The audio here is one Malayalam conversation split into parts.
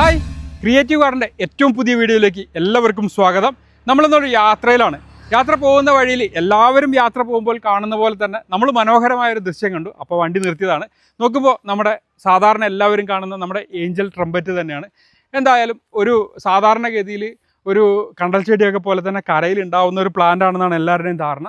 ഹായ്. ക്രിയേറ്റീവ് കാറിന്റെ ഏറ്റവും പുതിയ വീഡിയോയിലേക്ക് എല്ലാവർക്കും സ്വാഗതം. നമ്മളിന്നൊരു യാത്രയിലാണ്. യാത്ര പോകുന്ന വഴിയിൽ എല്ലാവരും യാത്ര പോകുമ്പോൾ കാണുന്ന പോലെ തന്നെ നമ്മൾ മനോഹരമായ ഒരു ദൃശ്യം കണ്ടു. അപ്പോൾ വണ്ടി നിർത്തിയതാണ്. നോക്കുമ്പോൾ നമ്മുടെ സാധാരണ എല്ലാവരും കാണുന്ന നമ്മുടെ ഏഞ്ചൽ ട്രംപറ്റ് തന്നെയാണ്. എന്തായാലും ഒരു സാധാരണഗതിയിൽ ഒരു കണ്ടൽ ചെടിയൊക്കെ പോലെ തന്നെ കരയിൽ ഉണ്ടാവുന്ന ഒരു പ്ലാന്റ് ആണെന്നാണ് എല്ലാവരുടെയും ധാരണ.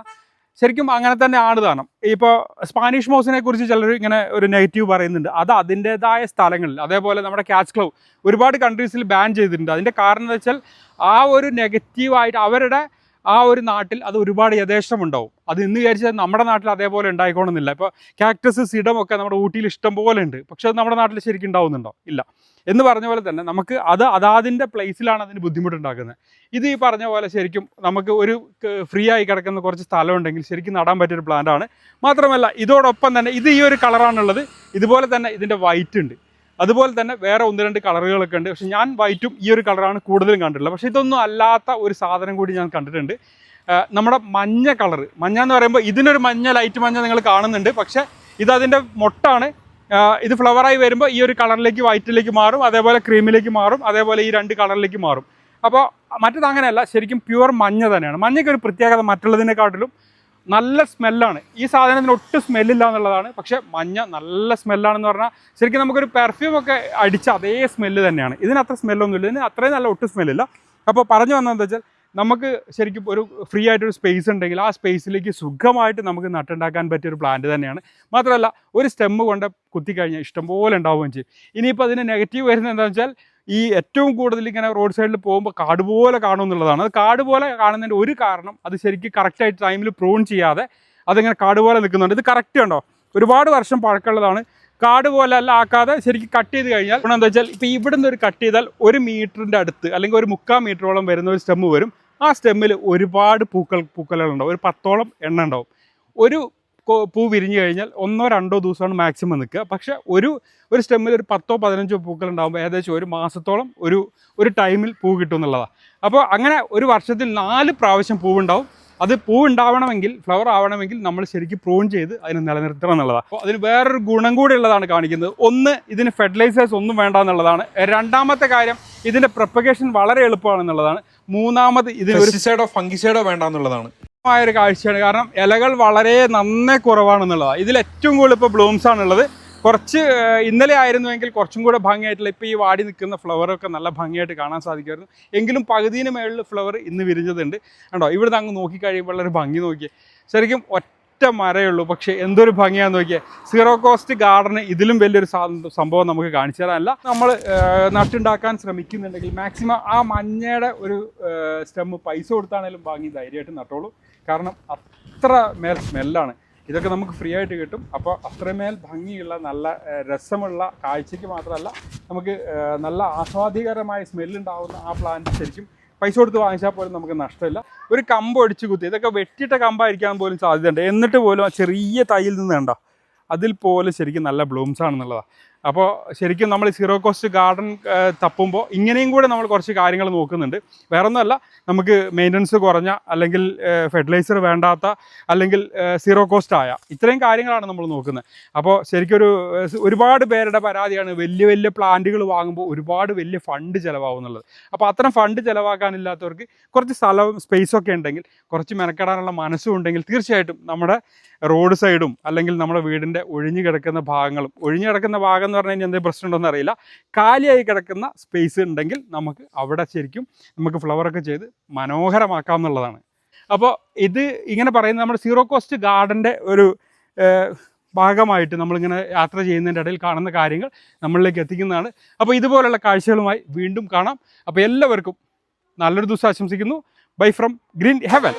ശരിക്കും അങ്ങനെ തന്നെ ആണ് താനം ഇപ്പോൾ സ്പാനിഷ് മൗസിനെ കുറിച്ച് ചിലർ ഇങ്ങനെ ഒരു നെഗറ്റീവ് പറയുന്നുണ്ട്. അത് അതിന്റെതായ സ്ഥലങ്ങളിൽ അതേപോലെ നമ്മുടെ ക്യാച്ച് ക്ലൗ ഒരുപാട് കൺട്രീസിൽ ബാൻ ചെയ്തിട്ടുണ്ട്. അതിന്റെ കാരണം എന്ന് വെച്ചാൽ ആ ഒരു നെഗറ്റീവായിട്ട് അവരുടെ ആ ഒരു നാട്ടിൽ അത് ഒരുപാട് യഥേഷ്ടം ഉണ്ടാവും അത് ഇന്ന് വിചാരിച്ചാൽ നമ്മുടെ നാട്ടിൽ അതേപോലെ ഉണ്ടായിക്കോണമെന്നില്ല ഇപ്പോൾ കാക്ടസ് സിഡമൊക്കെ നമ്മുടെ ഊട്ടിയിൽ ഇഷ്ടം പോലെ ഉണ്ട്. പക്ഷെ അത് നമ്മുടെ നാട്ടിൽ ശരിക്കും ഉണ്ടാവുന്നുണ്ടോ? ഇല്ല. എന്ന് പറഞ്ഞ പോലെ തന്നെ നമുക്ക് അത് അതാതിന്റെ പ്ലേസിലാണ് അതിന് ബുദ്ധിമുട്ടുണ്ടാക്കുന്നത്. ഇത് ഈ പറഞ്ഞ പോലെ ശരിക്കും നമുക്ക് ഒരു ഫ്രീ ആയി കിടക്കുന്ന കുറച്ച് സ്ഥലം ഉണ്ടെങ്കിൽ ശരിക്കും നടാൻ പറ്റിയൊരു പ്ലാന്റ് ആണ്. മാത്രമല്ല ഇതോടൊപ്പം തന്നെ ഇത് ഈ ഒരു കളറാണുള്ളത് ഇതുപോലെ തന്നെ ഇതിന്റെ വൈറ്റ് ഉണ്ട്. അതുപോലെ തന്നെ വേറെ ഒന്ന് രണ്ട് കളറുകളൊക്കെ ഉണ്ട്. പക്ഷെ ഞാൻ വൈറ്റും ഈ ഒരു കളറാണ് കൂടുതലും കണ്ടിട്ടുള്ളത്. പക്ഷേ ഇതൊന്നും അല്ലാത്ത ഒരു സാധനം കൂടി ഞാൻ കണ്ടിട്ടുണ്ട്. നമ്മുടെ മഞ്ഞ കളർ മഞ്ഞ എന്ന് പറയുമ്പോൾ ഇതിനൊരു മഞ്ഞ ലൈറ്റ് മഞ്ഞ നിങ്ങൾ കാണുന്നുണ്ട്. പക്ഷേ ഇതതിന്റെ മൊട്ടാണ്. ഇത് ഫ്ലവറായി വരുമ്പോൾ ഈ ഒരു കളറിലേക്ക് വൈറ്റിലേക്ക് മാറും. അതേപോലെ ക്രീമിലേക്ക് മാറും. അതേപോലെ ഈ രണ്ട് കളറിലേക്ക് മാറും. അപ്പോൾ മറ്റത് അങ്ങനെയല്ല. ശരിക്കും പ്യുവർ മഞ്ഞ തന്നെയാണ്. മഞ്ഞയ്ക്ക് ഒരു പ്രത്യേകത മറ്റുള്ളതിനെക്കാട്ടിലും നല്ല സ്മെല്ലാണ്. ഈ സാധനത്തിന് ഒട്ടും സ്മെല്ലില്ല എന്നുള്ളതാണ്. പക്ഷെ മഞ്ഞ നല്ല സ്മെല്ലാണെന്ന് പറഞ്ഞാൽ ശരിക്കും നമുക്കൊരു പെർഫ്യൂം ഒക്കെ അടിച്ച അതേ സ്മെല്ല് തന്നെയാണ്. ഇതിന് അത്ര സ്മെല്ലൊന്നുമില്ല ഇതിന് അത്രയും നല്ല ഒട്ടും സ്മെല്ലില്ല അപ്പോൾ പറഞ്ഞു വന്നതെന്ന് വെച്ചാൽ നമുക്ക് ശരിക്കും ഒരു ഫ്രീ ആയിട്ടൊരു സ്പേസ് ഉണ്ടെങ്കിൽ ആ സ്പേസിലേക്ക് സുഖമായിട്ട് നമുക്ക് നട്ടുണ്ടാക്കാൻ പറ്റിയ ഒരു പ്ലാന്റ് തന്നെയാണ്. മാത്രമല്ല ഒരു സ്റ്റെമ്മ് കൊണ്ട് കുത്തിക്കഴിഞ്ഞാൽ ഇഷ്ടംപോലെ ഉണ്ടാവുകയും ചെയ്യും. ഇനിയിപ്പോൾ അതിന് നെഗറ്റീവ് വരുന്നത് എന്താണെന്ന് വെച്ചാൽ ഈ ഏറ്റവും കൂടുതൽ ഇങ്ങനെ റോഡ് സൈഡിൽ പോകുമ്പോൾ കാട് പോലെ കാണും എന്നുള്ളതാണ്. അത് കാട് പോലെ കാണുന്നതിന്റെ ഒരു കാരണം അത് ശരിക്കും കറക്റ്റായിട്ട് ടൈമിൽ പ്രൂൺ ചെയ്യാതെ അതിങ്ങനെ കാട് പോലെ നിൽക്കുന്നുണ്ട്. ഇത് കറക്റ്റ് ഉണ്ടോ ഒരുപാട് വർഷം പഴക്കമുള്ളതാണ്. കാട് പോലെ അല്ല ആക്കാതെ ശരിക്കും കട്ട് ചെയ്ത് കഴിഞ്ഞാൽ ഗുണം എന്താ വെച്ചാൽ ഇപ്പോൾ ഇവിടുന്ന് ഒരു കട്ട് ചെയ്താൽ ഒരു മീറ്ററിന്റെ അടുത്ത് അല്ലെങ്കിൽ ഒരു മുക്കാൽ മീറ്ററോളം വരുന്ന ഒരു സ്റ്റെമ്മ് വരും. ആ സ്റ്റെമ്മിൽ ഒരുപാട് പൂക്കൾ പൂക്കലുകളുണ്ടാവും ഒരു പത്തോളം എണ്ണ ഉണ്ടാവും. ഒരു പൂ വിരിഞ്ഞു കഴിഞ്ഞാൽ ഒന്നോ രണ്ടോ ദിവസമാണ് മാക്സിമം നിൽക്കുക. പക്ഷേ ഒരു ഒരു സ്റ്റെമ്മിൽ ഒരു പത്തോ പതിനഞ്ചോ പൂക്കൾ ഉണ്ടാകുമ്പോൾ ഏകദേശം ഒരു മാസത്തോളം ഒരു ഒരു ടൈമിൽ പൂ കിട്ടും എന്നുള്ളതാണ് അപ്പോൾ അങ്ങനെ ഒരു വർഷത്തിൽ നാല് പ്രാവശ്യം പൂവുണ്ടാവും അത് പൂ ഉണ്ടാവണമെങ്കിൽ ഫ്ലവർ ആവണമെങ്കിൽ നമ്മൾ ശരിക്കും പ്രൂൺ ചെയ്ത് അതിനെ നിലനിർത്തണം എന്നുള്ളതാണ് അപ്പോൾ അതിന് വേറൊരു ഗുണം കൂടി ഉള്ളതാണ് കാണിക്കുന്നത്. ഒന്ന് ഇതിന് ഫെർട്ടിലൈസേഴ്സ് ഒന്നും വേണ്ട എന്നുള്ളതാണ്. രണ്ടാമത്തെ കാര്യം ഇതിന്റെ പ്രൊപ്പഗേഷൻ വളരെ എളുപ്പമാണെന്നുള്ളതാണ് മൂന്നാമത് ഇതിന് ഒരു പെസ്റ്റിസൈഡോ ഫംഗിസൈഡോ വേണ്ട എന്നുള്ളതാണ്. ഒരു കാഴ്ചയാണ്. കാരണം ഇലകൾ വളരെ നന്നേ കുറവാണെന്നുള്ളതാണ് ഇതിൽ ഏറ്റവും കൂടുതൽ ഇപ്പോൾ ബ്ലൂംസ് ആണുള്ളത്. കുറച്ച് ഇന്നലെ ആയിരുന്നുവെങ്കിൽ കുറച്ചും കൂടെ ഭംഗിയായിട്ടുള്ള ഇപ്പോൾ ഈ വാടി നിൽക്കുന്ന ഫ്ലവറൊക്കെ നല്ല ഭംഗിയായിട്ട് കാണാൻ സാധിക്കുമായിരുന്നു. എങ്കിലും പകുതിന് മേളിൽ ഫ്ലവർ ഇന്ന് വിരിഞ്ഞതുണ്ട്. കണ്ടോ? ഇവിടുന്ന് അങ്ങ് നോക്കിക്കഴിയുമ്പോൾ ഒരു ഭംഗി നോക്കിയേ. ശരിക്കും ഒറ്റ മരേ ഉള്ളൂ. പക്ഷേ എന്തൊരു ഭംഗിയാന്ന് നോക്കിയാൽ സീറോ കോസ്റ്റ് ഗാർഡന് ഇതിലും വലിയൊരു സംഭവം നമുക്ക് കാണിച്ചു തരാനല്ല. നമ്മൾ നട്ടുണ്ടാക്കാൻ ശ്രമിക്കുന്നുണ്ടെങ്കിൽ മാക്സിമം ആ മഞ്ഞയുടെ ഒരു സ്റ്റെമ്മ് പൈസ കൊടുത്താണേലും വാങ്ങി ധൈര്യമായിട്ട് നട്ടോളൂ. കാരണം അത്ര മേൽ സ്മെല്ലാണ്. ഇതൊക്കെ നമുക്ക് ഫ്രീ ആയിട്ട് കിട്ടും. അപ്പോൾ അത്രമേൽ ഭംഗിയുള്ള നല്ല രസമുള്ള കാഴ്ചയ്ക്ക് മാത്രമല്ല നമുക്ക് നല്ല ആസ്വാദികരമായ സ്മെല്ലുണ്ടാവുന്ന ആ പ്ലാന്റ് ശരിക്കും പൈസ കൊടുത്ത് വാങ്ങിച്ചാൽ പോലും നമുക്ക് നഷ്ടമില്ല. ഒരു കമ്പ് അടിച്ച് കുത്തി. ഇതൊക്കെ വെട്ടിയിട്ട കമ്പായിരിക്കാൻ പോലും സാധ്യതയുണ്ട്. എന്നിട്ട് പോലും ആ ചെറിയ തൈയിൽ നിന്ന് കണ്ടോ? അതിൽ പോലും ശരിക്കും നല്ല ബ്ലൂംസ് ആണെന്നുള്ളതാണ് അപ്പോൾ ശരിക്കും നമ്മൾ സീറോ കോസ്റ്റ് ഗാർഡൻ തപ്പുമ്പോൾ ഇങ്ങനെയും കൂടെ നമ്മൾ കുറച്ച് കാര്യങ്ങൾ നോക്കുന്നുണ്ട്. വേറെ ഒന്നുമല്ല നമുക്ക് മെയിന്റനൻസ് കുറഞ്ഞ അല്ലെങ്കിൽ ഫെർട്ടിലൈസർ വേണ്ടാത്ത അല്ലെങ്കിൽ സീറോ കോസ്റ്റ് ആയ ഇത്രയും കാര്യങ്ങളാണ് നമ്മൾ നോക്കുന്നത്. അപ്പോൾ ശരിക്കും ഒരു ഒരുപാട് പേരുടെ പരാതിയാണ് വലിയ വലിയ പ്ലാന്റുകൾ വാങ്ങുമ്പോൾ ഒരുപാട് വലിയ ഫണ്ട് ചിലവാകുന്നുള്ളത്. അപ്പോൾ അത്തരം ഫണ്ട് ചിലവാക്കാനില്ലാത്തവർക്ക് കുറച്ച് സ്ഥലവും സ്പേസൊക്കെ ഉണ്ടെങ്കിൽ കുറച്ച് മെനക്കെടാനുള്ള മനസ്സും ഉണ്ടെങ്കിൽ തീർച്ചയായിട്ടും നമ്മുടെ റോഡ് സൈഡും അല്ലെങ്കിൽ നമ്മുടെ വീടിന്റെ ഒഴിഞ്ഞു കിടക്കുന്ന ഭാഗങ്ങളും ഒഴിഞ്ഞു കിടക്കുന്ന ഭാഗം എന്ന് പറഞ്ഞു കഴിഞ്ഞാൽ എന്തെങ്കിലും പ്രശ്നമുണ്ടോയെന്ന് അറിയില്ല. കാലിയായി കിടക്കുന്ന സ്പേസ് ഉണ്ടെങ്കിൽ നമുക്ക് അവിടെ ശരിക്കും നമുക്ക് ഫ്ലവറൊക്കെ ചെയ്ത് മനോഹരമാക്കാം എന്നുള്ളതാണ്. അപ്പോൾ ഇത് ഇങ്ങനെ പറയുന്നത് നമ്മുടെ സീറോ കോസ്റ്റ് ഗാർഡന്റെ ഒരു ഭാഗമായിട്ട് നമ്മളിങ്ങനെ യാത്ര ചെയ്യുന്നതിന്റെ ഇടയിൽ കാണുന്ന കാര്യങ്ങൾ നമ്മളിലേക്ക് എത്തിക്കുന്നതാണ്. അപ്പോൾ ഇതുപോലുള്ള കാഴ്ചകളുമായി വീണ്ടും കാണാം. അപ്പോൾ എല്ലാവർക്കും നല്ലൊരു ദിവസം ആശംസിക്കുന്നു. Bye from green heaven